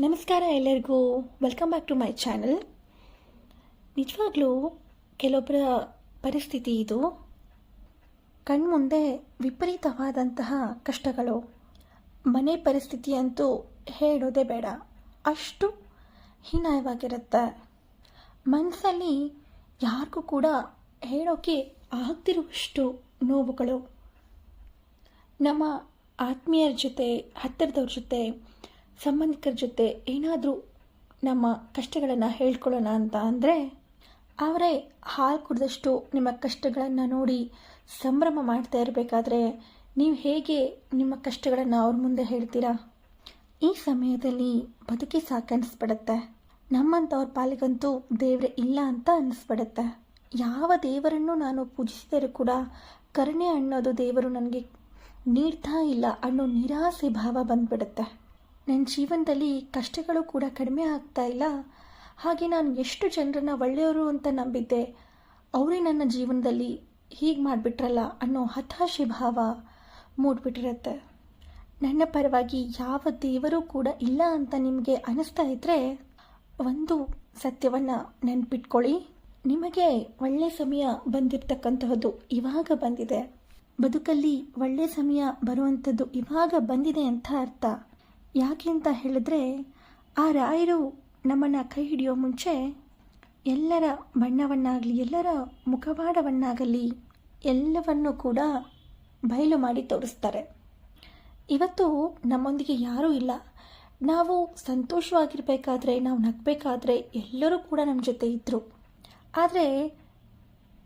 ನಮಸ್ಕಾರ ಎಲ್ಲರಿಗೂ. Welcome back to my channel ನಿಜವಾಗ್ಲೂ ಕೆಲವೊಬ್ಬರ ಪರಿಸ್ಥಿತಿ ಇದು. ಕಣ್ಮುಂದೆ ವಿಪರೀತವಾದಂತಹ ಕಷ್ಟಗಳು. ಮನೆ ಪರಿಸ್ಥಿತಿ ಅಂತೂ ಹೇಳೋದೇ ಬೇಡ. ಅಷ್ಟು ಹೀನಾಯವಾಗಿರುತ್ತೆ. ಮನಸ್ಸಲ್ಲಿ ಯಾರಿಗೂ ಕೂಡ ಹೇಳೋಕೆ ಆಗ್ತಿರುವಷ್ಟು ನೋವುಗಳು. ನಮ್ಮ ಆತ್ಮೀಯರ ಜೊತೆ, ಹತ್ತಿರದವ್ರ ಜೊತೆ ಸಂಬಂಧಿಕರ ಜೊತೆ ಏನಾದರೂ ನಮ್ಮ ಕಷ್ಟಗಳನ್ನು ಹೇಳ್ಕೊಳ್ಳೋಣ ಅಂತ ಅಂದರೆ, ಅವರೇ ಹಾಲು ಕುಡಿದಷ್ಟು ನಿಮ್ಮ ಕಷ್ಟಗಳನ್ನು ನೋಡಿ ಸಂಭ್ರಮ ಮಾಡ್ತಾ ಇರಬೇಕಾದ್ರೆ ನೀವು ಹೇಗೆ ನಿಮ್ಮ ಕಷ್ಟಗಳನ್ನು ಅವ್ರ ಮುಂದೆ ಹೇಳ್ತೀರಾ? ಈ ಸಮಯದಲ್ಲಿ ಬದುಕಿ ಸಾಕನ್ನಿಸ್ಬಿಡುತ್ತೆ ನಮ್ಮಂಥವ್ರ ಪಾಲಿಗಂತೂ ದೇವರೇ ಇಲ್ಲ ಅಂತ ಅನ್ನಿಸ್ಬಿಡುತ್ತೆ ಯಾವ ದೇವರನ್ನು ನಾನು ಪೂಜಿಸಿದರೂ ಕೂಡ ಕರುಣೆ ಅನ್ನೋದು ದೇವರು ನನಗೆ ನೀಡ್ತಾ ಇಲ್ಲ ಅನ್ನೋ ನಿರಾಸೆ ಭಾವ ಬಂದ್ಬಿಡುತ್ತೆ. ನನ್ನ ಜೀವನದಲ್ಲಿ ಕಷ್ಟಗಳು ಕೂಡ ಕಡಿಮೆ ಆಗ್ತಾ ಇಲ್ಲ? ಹಾಗೆ ನಾನು ಎಷ್ಟು ಜನರನ್ನ ಒಳ್ಳೆಯವರು ಅಂತ ನಂಬಿದ್ದೆ, ಅವರೇ ನನ್ನ ಜೀವನದಲ್ಲಿ ಹೀಗೆ ಮಾಡಿಬಿಟ್ರಲ್ಲ ಅನ್ನೋ ಹತಾಶೆ ಭಾವ ಮೂಡ್ಬಿಟ್ಟಿರುತ್ತೆ. ನನ್ನ ಪರವಾಗಿ ಯಾವ ದೇವರು ಕೂಡ ಇಲ್ಲ ಅಂತ ನಿಮಗೆ ಅನಿಸ್ತಾ ಇದ್ದರೆ ಒಂದು ಸತ್ಯವನ್ನು ನೆನ್ಪಿಟ್ಕೊಳ್ಳಿ. ನಿಮಗೆ ಒಳ್ಳೆ ಸಮಯ ಬಂದಿರತಕ್ಕಂತಹದ್ದು ಇವಾಗ ಬಂದಿದೆ. ಬದುಕಲ್ಲಿ ಒಳ್ಳೆ ಸಮಯ ಬರುವಂಥದ್ದು ಇವಾಗ ಬಂದಿದೆ ಅಂತ ಅರ್ಥ. ಯಾಕೆ ಅಂತ ಹೇಳಿದ್ರೆ, ಆ ರಾಯರು ನಮ್ಮನ್ನು ಕೈ ಹಿಡಿಯೋ ಮುಂಚೆ ಎಲ್ಲರ ಬಣ್ಣವನ್ನಾಗಲಿ, ಎಲ್ಲರ ಮುಖವಾಡವನ್ನಾಗಲಿ ಎಲ್ಲವನ್ನು ಕೂಡ ಬಯಲು ಮಾಡಿ ತೋರಿಸ್ತಾರೆ. ಇವತ್ತು ನಮ್ಮೊಂದಿಗೆ ಯಾರೂ ಇಲ್ಲ. ನಾವು ಸಂತೋಷವಾಗಿರಬೇಕಾದ್ರೆ, ನಾವು ನಗಬೇಕಾದ್ರೆ ಎಲ್ಲರೂ ಕೂಡ ನಮ್ಮ ಜೊತೆ ಇದ್ದರು ಆದರೆ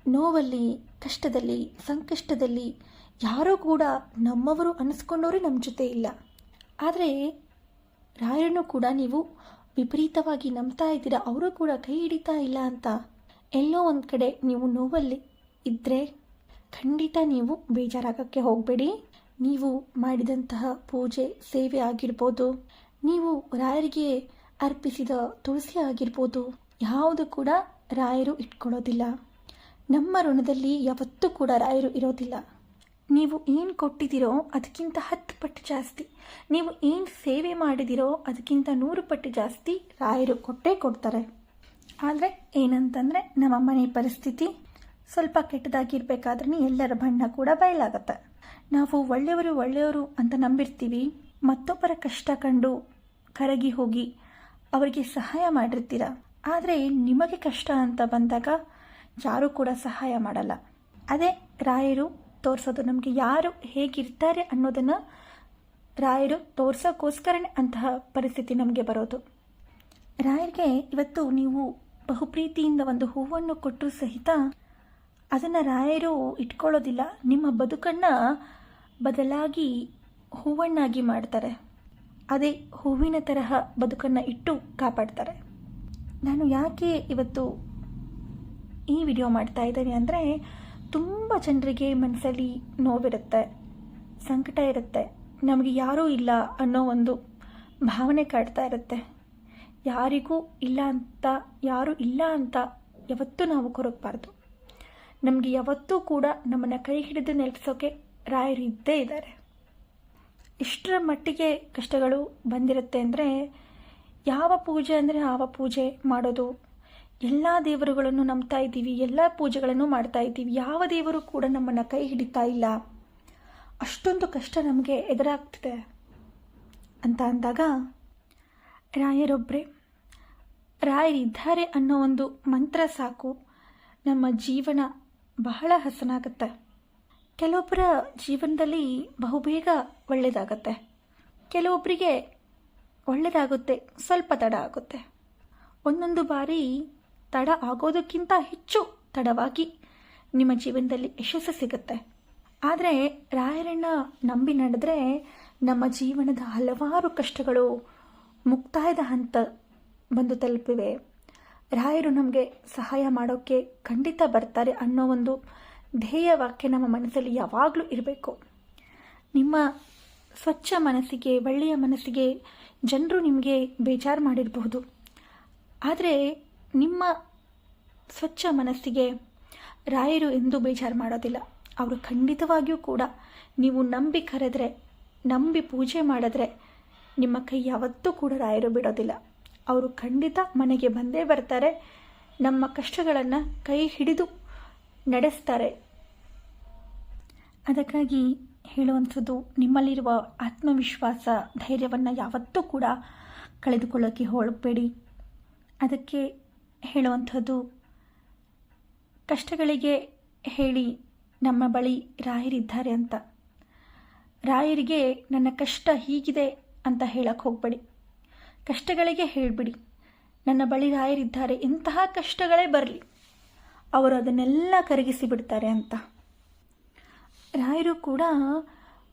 ನೋವಲ್ಲಿ, ಕಷ್ಟದಲ್ಲಿ, ಸಂಕಷ್ಟದಲ್ಲಿ ಯಾರೂ ಕೂಡ ನಮ್ಮವರು ಅನ್ನಿಸ್ಕೊಂಡವರೇ ನಮ್ಮ ಜೊತೆ ಇಲ್ಲ. ಆದರೆ ರಾಯರನ್ನು ಕೂಡ ನೀವು ವಿಪರೀತವಾಗಿ ನಂಬ್ತಾ ಇದ್ದೀರಾ? ಅವರು ಕೂಡ ಕೈ ಹಿಡಿತಾ ಇಲ್ಲ ಅಂತ. ಎಲ್ಲೋ ಒಂದು ಕಡೆ ನೀವು ನೋವಲ್ಲಿ ಇದ್ದರೆ ಖಂಡಿತ ನೀವು ಬೇಜಾರಾಗಕ್ಕೆ ಹೋಗಬೇಡಿ. ನೀವು ಮಾಡಿದಂತಹ ಪೂಜೆ ಸೇವೆ ಆಗಿರ್ಬೋದು, ನೀವು ರಾಯರಿಗೆ ಅರ್ಪಿಸಿದ ತುಳಸಿ ಆಗಿರ್ಬೋದು, ಯಾವುದು ಕೂಡ ರಾಯರು ಇಟ್ಕೊಳ್ಳೋದಿಲ್ಲ. ನಮ್ಮ ಋಣದಲ್ಲಿ ಯಾವತ್ತೂ ಕೂಡ ರಾಯರು ಇರೋದಿಲ್ಲ. ನೀವು ಏನು ಕೊಟ್ಟಿದ್ದೀರೋ ಅದಕ್ಕಿಂತ ಹತ್ತು ಪಟ್ಟು ಜಾಸ್ತಿ. ನೀವು ಏನು ಸೇವೆ ಮಾಡಿದಿರೋ ಅದಕ್ಕಿಂತ ನೂರು ಪಟ್ಟು ಜಾಸ್ತಿ ರಾಯರು ಕೊಟ್ಟೇ ಕೊಡ್ತಾರೆ. ಆದರೆ ಏನಂತಂದರೆ ನಮ್ಮ ಮನೆ ಪರಿಸ್ಥಿತಿ ಸ್ವಲ್ಪ ಕೆಟ್ಟದಾಗಿರ್ಬೇಕಾದ್ರೆ ಎಲ್ಲರ ಬಣ್ಣ ಕೂಡ ಬಯಲಾಗತ್ತೆ. ನಾವು ಒಳ್ಳೆಯವರು ಒಳ್ಳೆಯವರು ಅಂತ ನಂಬಿರ್ತೀವಿ. ಮತ್ತೊಬ್ಬರ ಕಷ್ಟ ಕಂಡು ಕರಗಿ ಹೋಗಿ ಅವರಿಗೆ ಸಹಾಯ ಮಾಡಿರ್ತೀರ. ಆದರೆ ನಿಮಗೆ ಕಷ್ಟ ಅಂತ ಬಂದಾಗ ಯಾರೂ ಕೂಡ ಸಹಾಯ ಮಾಡಲ್ಲ. ಅದೇ ರಾಯರು ತೋರಿಸೋದು. ನಮಗೆ ಯಾರು ಹೇಗಿರ್ತಾರೆ ಅನ್ನೋದನ್ನು ರಾಯರು ತೋರ್ಸೋಕ್ಕೋಸ್ಕರನೇ ಅಂತಹ ಪರಿಸ್ಥಿತಿ ನಮಗೆ ಬರೋದು. ರಾಯರಿಗೆ ಇವತ್ತು ನೀವು ಬಹುಪ್ರೀತಿಯಿಂದ ಒಂದು ಹೂವನ್ನು ಕೊಟ್ಟರು ಸಹಿತ ಅದನ್ನು ರಾಯರು ಇಟ್ಕೊಳ್ಳೋದಿಲ್ಲ. ನಿಮ್ಮ ಬದುಕನ್ನು ಬದಲಾಗಿ ಹೂವನ್ನಾಗಿ ಮಾಡ್ತಾರೆ. ಅದೇ ಹೂವಿನ ತರಹ ಬದುಕನ್ನು ಇಟ್ಟು ಕಾಪಾಡ್ತಾರೆ. ನಾನು ಯಾಕೆ ಇವತ್ತು ಈ ವಿಡಿಯೋ ಮಾಡ್ತಾ ಇದ್ದೀನಿ ಅಂದರೆ ತುಂಬ ಜನರಿಗೆ ಮನಸ್ಸಲ್ಲಿ ನೋವಿರುತ್ತೆ, ಸಂಕಟ ಇರುತ್ತೆ. ನಮಗೆ ಯಾರೂ ಇಲ್ಲ ಅನ್ನೋ ಒಂದು ಭಾವನೆ ಕಾಡ್ತಾ ಇರುತ್ತೆ. ಯಾರಿಗೂ ಇಲ್ಲ ಅಂತ, ಯಾರೂ ಇಲ್ಲ ಅಂತ ಯಾವತ್ತೂ ನಾವು ಕೊರಗಬಾರ್ದು ನಮಗೆ ಯಾವತ್ತೂ ಕೂಡ ನಮ್ಮನ್ನು ಕೈ ಹಿಡಿದು ನೆಲೆಸೋಕೆ ರಾಯರು ಇದ್ದೇ ಇದ್ದಾರೆ. ಇಷ್ಟರ ಮಟ್ಟಿಗೆ ಕಷ್ಟಗಳು ಬಂದಿರುತ್ತೆ ಅಂದರೆ ಯಾವ ಪೂಜೆ ಅಂದರೆ ಯಾವ ಪೂಜೆ ಮಾಡೋದು ಎಲ್ಲ ದೇವರುಗಳನ್ನು ನಂಬ್ತಾ ಇದ್ದೀವಿ, ಎಲ್ಲ ಪೂಜೆಗಳನ್ನು ಮಾಡ್ತಾ ಇದ್ದೀವಿ, ಯಾವ ದೇವರು ಕೂಡ ನಮ್ಮನ್ನು ಕೈ ಹಿಡಿತಾ ಇಲ್ಲ. ಅಷ್ಟೊಂದು ಕಷ್ಟ ನಮಗೆ ಎದುರಾಗ್ತಿದೆ ಅಂತ ಅಂದಾಗ ರಾಯರೊಬ್ಬರೇ ರಾಯರಿದ್ದಾರೆ ಅನ್ನೋ ಒಂದು ಮಂತ್ರ ಸಾಕು, ನಮ್ಮ ಜೀವನ ಬಹಳ ಹಸನಾಗುತ್ತೆ. ಕೆಲವೊಬ್ಬರ ಜೀವನದಲ್ಲಿ ಬಹುಬೇಗ ಒಳ್ಳೆಯದಾಗತ್ತೆ ಕೆಲವೊಬ್ಬರಿಗೆ ಒಳ್ಳೆಯದಾಗುತ್ತೆ ಸ್ವಲ್ಪ ತಡ ಆಗುತ್ತೆ. ಒಂದೊಂದು ಬಾರಿ ತಡ ಆಗೋದಕ್ಕಿಂತ ಹೆಚ್ಚು ತಡವಾಗಿ ನಿಮ್ಮ ಜೀವನದಲ್ಲಿ ಯಶಸ್ಸು ಸಿಗುತ್ತೆ. ಆದರೆ ರಾಯರನ್ನ ನಂಬಿ ನಡೆದ್ರೆ ನಮ್ಮ ಜೀವನದ ಹಲವಾರು ಕಷ್ಟಗಳು ಮುಕ್ತಾಯದ ಹಂತ ಬಂದು ತಲುಪಿವೆ. ರಾಯರು ನಮಗೆ ಸಹಾಯ ಮಾಡೋಕ್ಕೆ ಖಂಡಿತ ಬರ್ತಾರೆ ಅನ್ನೋ ಒಂದು ಧ್ಯೇಯ ವಾಕ್ಯ ನಮ್ಮ ಮನಸ್ಸಲ್ಲಿ ಯಾವಾಗಲೂ ಇರಬೇಕು. ನಿಮ್ಮ ಸ್ವಚ್ಛ ಮನಸ್ಸಿಗೆ, ಒಳ್ಳೆಯ ಮನಸ್ಸಿಗೆ ಜನರು ನಿಮಗೆ ಬೇಜಾರು ಮಾಡಿರಬಹುದು. ಆದರೆ ನಿಮ್ಮ ಸ್ವಚ್ಛ ಮನಸ್ಸಿಗೆ ರಾಯರು ಎಂದೂ ಬೇಜಾರು ಮಾಡೋದಿಲ್ಲ. ಅವರು ಖಂಡಿತವಾಗಿಯೂ ಕೂಡ ನೀವು ನಂಬಿ ಕರೆದ್ರೆ, ನಂಬಿ ಪೂಜೆ ಮಾಡಿದ್ರೆ ನಿಮ್ಮ ಕೈ ಯಾವತ್ತೂ ಕೂಡ ರಾಯರು ಬಿಡೋದಿಲ್ಲ. ಅವರು ಖಂಡಿತ ಮನೆಗೆ ಬಂದೇ ಬರ್ತಾರೆ, ನಮ್ಮ ಕಷ್ಟಗಳನ್ನು ಕೈ ಹಿಡಿದು ನಡೆಸ್ತಾರೆ. ಅದಕ್ಕಾಗಿ ಹೇಳುವಂಥದ್ದು, ನಿಮ್ಮಲ್ಲಿರುವ ಆತ್ಮವಿಶ್ವಾಸ, ಧೈರ್ಯವನ್ನು ಯಾವತ್ತೂ ಕೂಡ ಕಳೆದುಕೊಳ್ಳೋಕ್ಕೆ ಹೋಗಬೇಡಿ. ಅದಕ್ಕೆ ಹೇಳುವಂಥದ್ದು. ಕಷ್ಟಗಳಿಗೆ ಹೇಳಿ ನಮ್ಮ ಬಳಿ ರಾಯರಿದ್ದಾರೆ ಅಂತ. ರಾಯರಿಗೆ ನನ್ನ ಕಷ್ಟ ಹೀಗಿದೆ ಅಂತ ಹೇಳಕ್ಕೆ ಹೋಗಬೇಡಿ. ಕಷ್ಟಗಳಿಗೆ ಹೇಳಿಬಿಡಿ. ನನ್ನ ಬಳಿ ರಾಯರಿದ್ದಾರೆ. ಇಂತಹ ಕಷ್ಟಗಳೇ ಬರಲಿ. ಅವರು ಅದನ್ನೆಲ್ಲ ಕರಗಿಸಿ ಬಿಡ್ತಾರೆ ಅಂತ. ರಾಯರು ಕೂಡ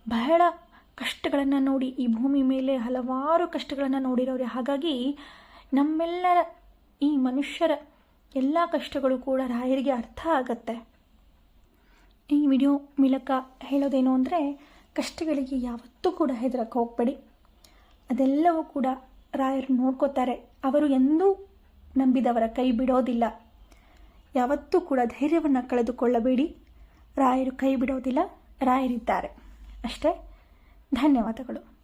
ಬಹಳ ಕಷ್ಟಗಳನ್ನು ನೋಡಿ, ಈ ಭೂಮಿ ಮೇಲೆ ಹಲವಾರು ಕಷ್ಟಗಳನ್ನು ನೋಡಿರೋರೆ. ಹಾಗಾಗಿ ನಮ್ಮೆಲ್ಲರ ಈ ಮನುಷ್ಯರ ಎಲ್ಲ ಕಷ್ಟಗಳು ಕೂಡ ರಾಯರಿಗೆ ಅರ್ಥ ಆಗತ್ತೆ. ಈ ವಿಡಿಯೋ ಮೂಲಕ ಹೇಳೋದೇನು ಅಂದರೆ, ಕಷ್ಟಗಳಿಗೆ ಯಾವತ್ತೂ ಕೂಡ ಹೆದರಕ್ಕೆ ಹೋಗಬೇಡಿ. ಅದೆಲ್ಲವೂ ಕೂಡ ರಾಯರು ನೋಡ್ಕೋತಾರೆ. ಅವರು ಎಂದೂ ನಂಬಿದವರ ಕೈ ಬಿಡೋದಿಲ್ಲ. ಯಾವತ್ತೂ ಕೂಡ ಧೈರ್ಯವನ್ನು ಕಳೆದುಕೊಳ್ಳಬೇಡಿ. ರಾಯರು ಕೈ ಬಿಡೋದಿಲ್ಲ, ರಾಯರಿದ್ದಾರೆ. ಅಷ್ಟೇ, ಧನ್ಯವಾದಗಳು.